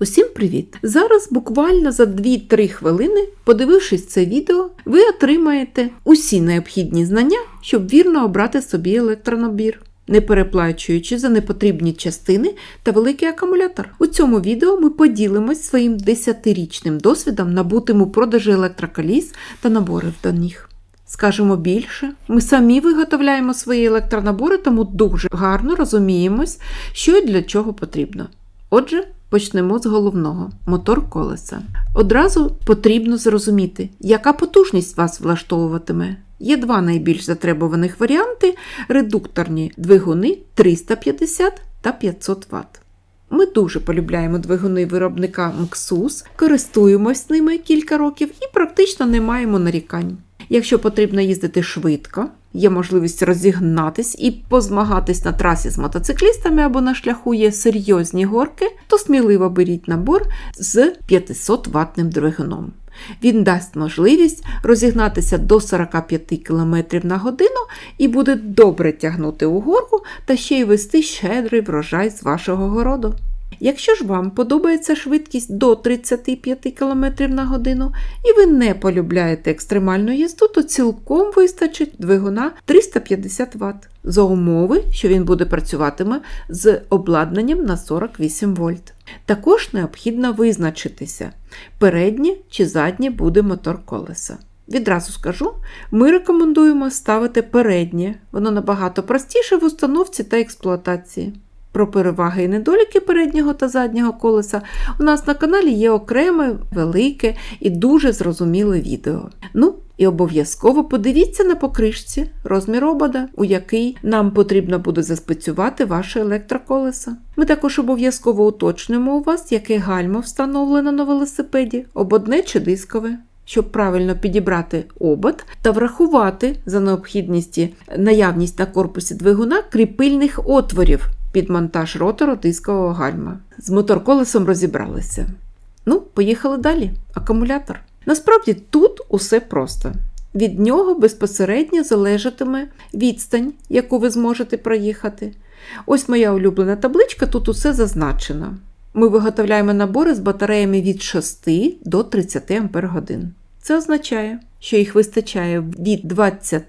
Усім привіт! Зараз буквально за 2-3 хвилини, подивившись це відео, ви отримаєте усі необхідні знання, щоб вірно обрати собі електронабір, не переплачуючи за непотрібні частини та великий акумулятор. У цьому відео ми поділимось своїм 10-річним досвідом набутим у продажі електроколіс та наборів до них. Скажемо більше, ми самі виготовляємо свої електронабори, тому дуже гарно розуміємось, що і для чого потрібно. Отже, почнемо з головного мотор колеса. Одразу потрібно зрозуміти, яка потужність вас влаштовуватиме. Є два найбільш затребуваних варіанти редукторні двигуни 350 та 500 Вт. Ми дуже полюбляємо двигуни виробника МКСУС, користуємось ними кілька років і практично не маємо нарікань. Якщо потрібно їздити швидко, є можливість розігнатись і позмагатись на трасі з мотоциклістами або на шляху є серйозні горки, то сміливо беріть набор з 500 ватним двигуном. Він дасть можливість розігнатися до 45 км на годину і буде добре тягнути у горку та ще й вести щедрий врожай з вашого городу. Якщо ж вам подобається швидкість до 35 км на годину і ви не полюбляєте екстремальну їзду, то цілком вистачить двигуна 350 Вт за умови, що він буде працюватиме з обладнанням на 48 вольт. Також необхідно визначитися, переднє чи заднє буде мотор колеса. Відразу скажу, ми рекомендуємо ставити переднє, воно набагато простіше в установці та експлуатації. Про переваги і недоліки переднього та заднього колеса у нас на каналі є окреме, велике і дуже зрозуміле відео. Ну, і обов'язково подивіться на покришці розмір обода, у який нам потрібно буде заспецювати ваше електроколесо. Ми також обов'язково уточнимо у вас, яке гальмо встановлено на велосипеді, ободне чи дискове. Щоб правильно підібрати обод та врахувати за необхідності наявність на корпусі двигуна кріпильних отворів під монтаж ротору дискового гальма. З моторколесом розібралися. Ну, поїхали далі. Акумулятор. Насправді тут усе просто. Від нього безпосередньо залежатиме відстань, яку ви зможете проїхати. Ось моя улюблена табличка, тут усе зазначено. Ми виготовляємо набори з батареями від 6 до 30 Ах. Це означає, що їх вистачає від 20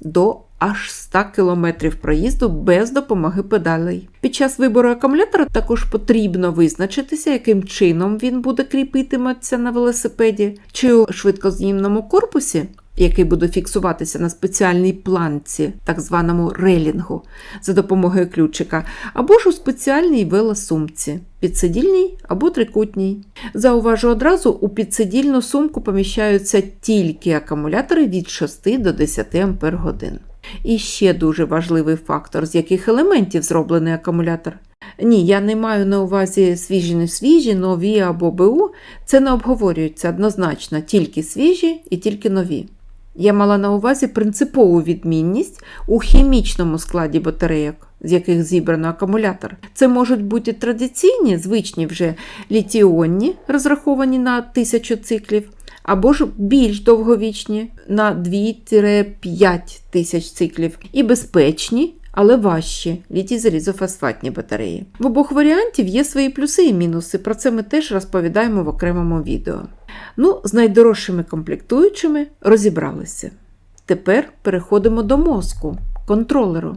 до аж 100 км проїзду без допомоги педалей. Під час вибору акумулятора також потрібно визначитися, яким чином він буде кріпитиметься на велосипеді, чи у швидкоз'їмному корпусі. Який буде фіксуватися на спеціальній планці, так званому релінгу, за допомогою ключика, або ж у спеціальній велосумці, підсидільній або трикутній. Зауважу одразу, у підсидільну сумку поміщаються тільки акумулятори від 6 до 10 Ах. І ще дуже важливий фактор, з яких елементів зроблений акумулятор. Ні, я не маю на увазі свіжі, не свіжі, нові або БУ. Це не обговорюється однозначно, тільки свіжі і тільки нові. Я мала на увазі принципову відмінність у хімічному складі батарейок, з яких зібрано акумулятор. Це можуть бути традиційні, звичні вже літіонні, розраховані на 1000 циклів, або ж більш довговічні на 2-5 тисяч циклів, і безпечні, але важчі літій залізофосфатні батареї. В обох варіантів є свої плюси і мінуси, про це ми теж розповідаємо в окремому відео. Ну, з найдорожчими комплектуючими розібралися. Тепер переходимо до мозку, контролеру.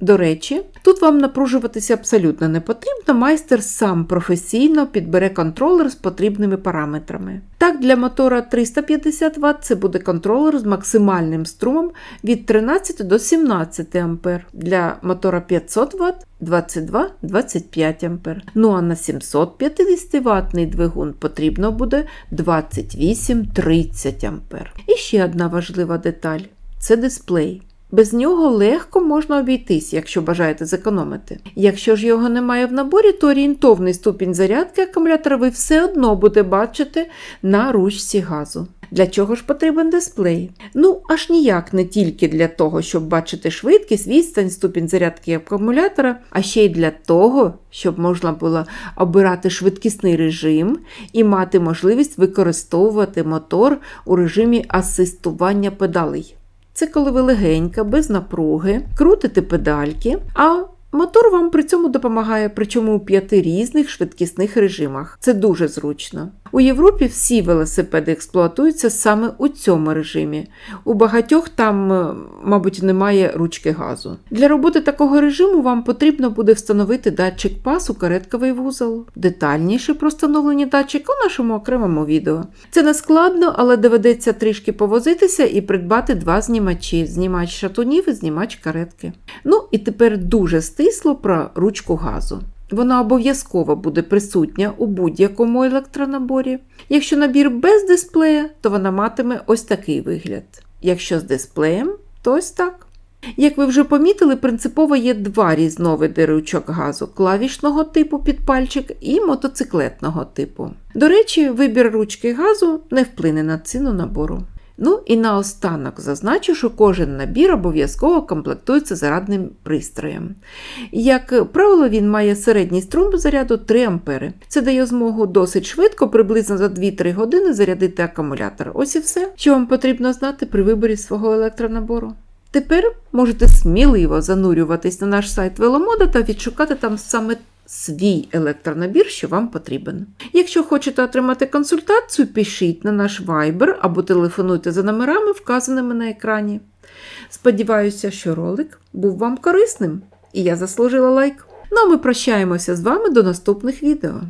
До речі, тут вам напружуватися абсолютно не потрібно, майстер сам професійно підбере контролер з потрібними параметрами. Так, для мотора 350 Вт це буде контролер з максимальним струмом від 13 до 17 А, для мотора 500 Вт 22-25 А. Ну а на 750 ватний двигун потрібно буде 28-30 А. І ще одна важлива деталь це дисплей. Без нього легко можна обійтись, якщо бажаєте зекономити. Якщо ж його немає в наборі, то орієнтовний ступінь зарядки акумулятора ви все одно будете бачити на ручці газу. Для чого ж потрібен дисплей? Ну, аж ніяк не тільки для того, щоб бачити швидкість, відстань, ступінь зарядки акумулятора, а ще й для того, щоб можна було обирати швидкісний режим і мати можливість використовувати мотор у режимі асистування педалей. Це коли ви легенько, без напруги, крутите педальки, а Мотор вам при цьому допомагає, причому у п'яти різних швидкісних режимах. Це дуже зручно. У Європі всі велосипеди експлуатуються саме у цьому режимі. У багатьох там, е, мабуть, немає ручки газу. Для роботи такого режиму вам потрібно буде встановити датчик пасу каретковий вузол. Детальніше про встановлення датчика у нашому окремому відео. Це не складно, але доведеться трішки повозитися і придбати два знімачі: знімач шатунів і знімач каретки. Ну і тепер дуже стисло про ручку газу. Вона обов'язково буде присутня у будь-якому електронаборі. Якщо набір без дисплея, то вона матиме ось такий вигляд. Якщо з дисплеєм, то ось так. Як ви вже помітили, принципово є два різновиди ручок газу клавішного типу під пальчик і мотоциклетного типу. До речі, вибір ручки газу не вплине на ціну набору. Ну і наостанок зазначу, що кожен набір обов'язково комплектується зарядним пристроєм. Як правило, він має середній струм заряду 3 ампери. Це дає змогу досить швидко, приблизно за 2-3 години зарядити акумулятор. Ось і все, що вам потрібно знати при виборі свого електронабору. Тепер можете сміливо занурюватись на наш сайт Веломода та відшукати там саме свій електронабір, що вам потрібен. Якщо хочете отримати консультацію, пишіть на наш Viber або телефонуйте за номерами, вказаними на екрані. Сподіваюся, що ролик був вам корисним і я заслужила лайк. Ну а ми прощаємося з вами до наступних відео.